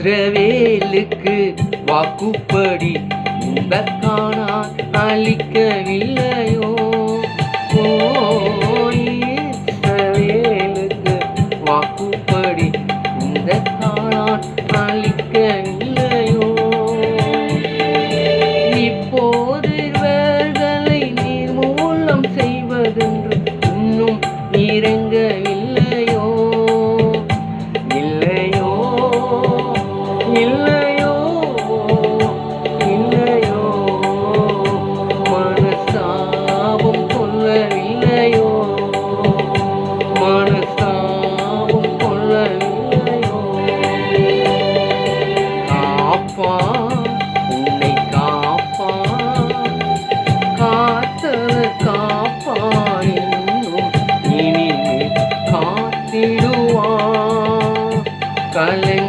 இஸ்ரவேலுக்கு வாக்குப்படி இந்த காணா அளிக்கவில்லையோ இஸ்ரவேலுக்கு வாக்குப்படி இந்த காணான் அளிக்கவில்லையோ? இப்போது இவர்களை நிர்மூலம் செய்வதென்று இன்னும் இறங்க இல்லையோ இல்லையோ மனசாபம் சொல்லவில்லையோ மனசாபம் சொல்லவில்லையோ காப்பா உன்னை காப்பா காத்தது காப்பா இன்னும் இனி கலை